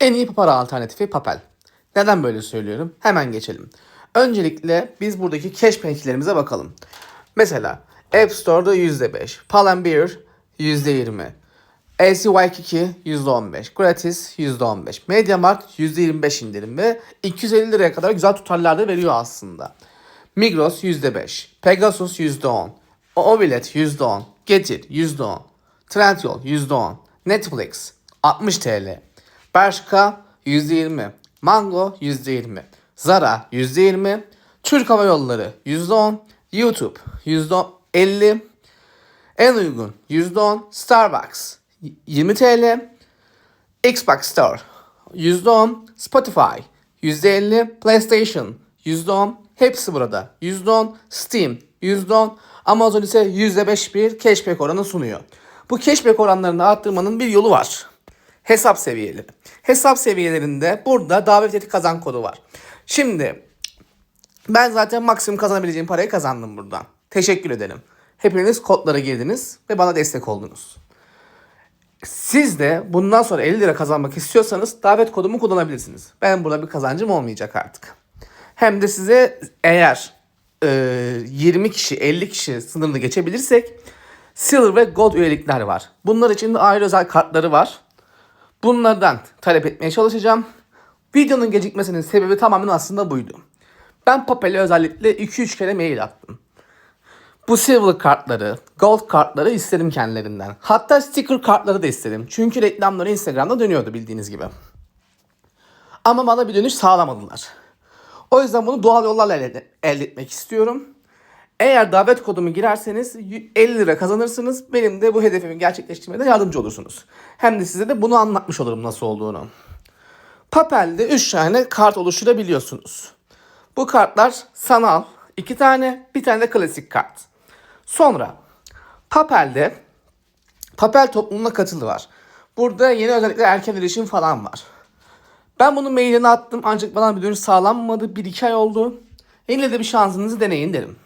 En iyi para alternatifi Papel. Neden böyle söylüyorum? Hemen geçelim. Öncelikle biz buradaki cashback'lerimize bakalım. Mesela App Store'da %5, Palantir %20, LCY2 %15, gratis %15, MediaMarkt %25 indirim ve 250 liraya kadar güzel tutarlar da veriyor aslında. Migros %5, Pegasus %10, Obilet %10, Getir %10, Trendyol %10, Netflix 60 TL, Bershka %20, Mango %20, Zara %20, Türk Hava Yolları %10, YouTube %50, en uygun %10, Starbucks 20 TL, Xbox Store %10, Spotify %50, PlayStation %10, hepsi burada. %10, Steam %10, Amazon ise %5 bir cashback oranı sunuyor. Bu cashback oranlarını arttırmanın bir yolu var. Hesap seviyeleri. Hesap seviyelerinde burada davet eti kazan kodu var. Şimdi ben zaten maksimum kazanabileceğim parayı kazandım buradan. Teşekkür ederim. Hepiniz kodlara girdiniz ve bana destek oldunuz. Siz de bundan sonra 50 lira kazanmak istiyorsanız davet kodumu kullanabilirsiniz. Ben burada bir kazancım olmayacak artık. Hem de size eğer e, 20 kişi 50 kişi sınırını geçebilirsek Silver ve Gold üyelikler var. Bunlar için de ayrı özel kartları var. Bunlardan talep etmeye çalışacağım. Videonun gecikmesinin sebebi tamamen aslında buydu. Ben Papel'e özellikle 2-3 kere mail attım. Bu silver kartları, gold kartları istedim kendilerinden. Hatta sticker kartları da istedim. Çünkü reklamları Instagram'da dönüyordu bildiğiniz gibi. Ama bana bir dönüş sağlamadılar. O yüzden bunu doğal yollarla elde, elde etmek istiyorum. Eğer davet kodumu girerseniz 50 lira kazanırsınız. Benim de bu hedefimi gerçekleştirmede yardımcı olursunuz. Hem de size de bunu anlatmış olurum nasıl olduğunu. Papel'de 3 tane kart oluşturabiliyorsunuz. Bu kartlar sanal 2 tane, bir tane de klasik kart. Sonra Papel'de Papel toplumuna katıldı var. Burada yeni özellikle erken erişim falan var. Ben bunun mailini attım ancak bana bir dönüş sağlanmadı. 1-2 ay oldu. Yine de bir şansınızı deneyin derim.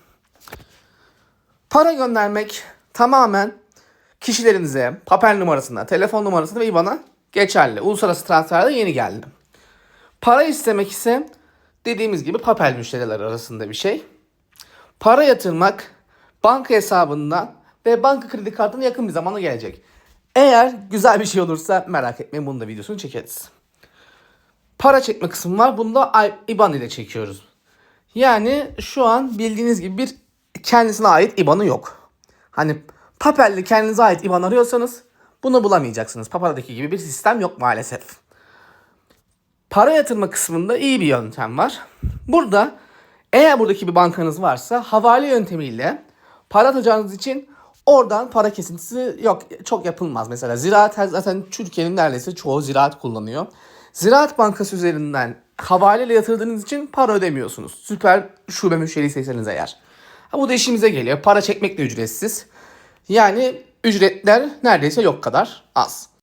Para göndermek tamamen kişilerinize, papel numarasına, telefon numarasına ve IBAN'a geçerli. Uluslararası transferde yeni geldi. Para istemek ise dediğimiz gibi papel müşteriler arasında bir şey. Para yatırmak banka hesabından ve banka kredi kartına yakın bir zamanda gelecek. Eğer güzel bir şey olursa merak etmeyin bunun da videosunu çekeriz. Para çekme kısmı var. Bunu da IBAN ile çekiyoruz. Yani şu an bildiğiniz gibi bir kendisine ait IBAN'ı yok. Hani Papel'de kendinize ait IBAN arıyorsanız bunu bulamayacaksınız. Papel'deki gibi bir sistem yok maalesef. Para yatırma kısmında iyi bir yöntem var. Burada eğer buradaki bir bankanız varsa havale yöntemiyle para atacağınız için oradan para kesintisi yok çok yapılmaz. Mesela ziraat zaten Türkiye'nin neredeyse çoğu ziraat kullanıyor. Ziraat Bankası üzerinden havaleyle yatırdığınız için para ödemiyorsunuz. Süper şube müşterisiyseniz eğer. Ha, bu da işimize geliyor. Para çekmek de ücretsiz. Yani ücretler neredeyse yok kadar az.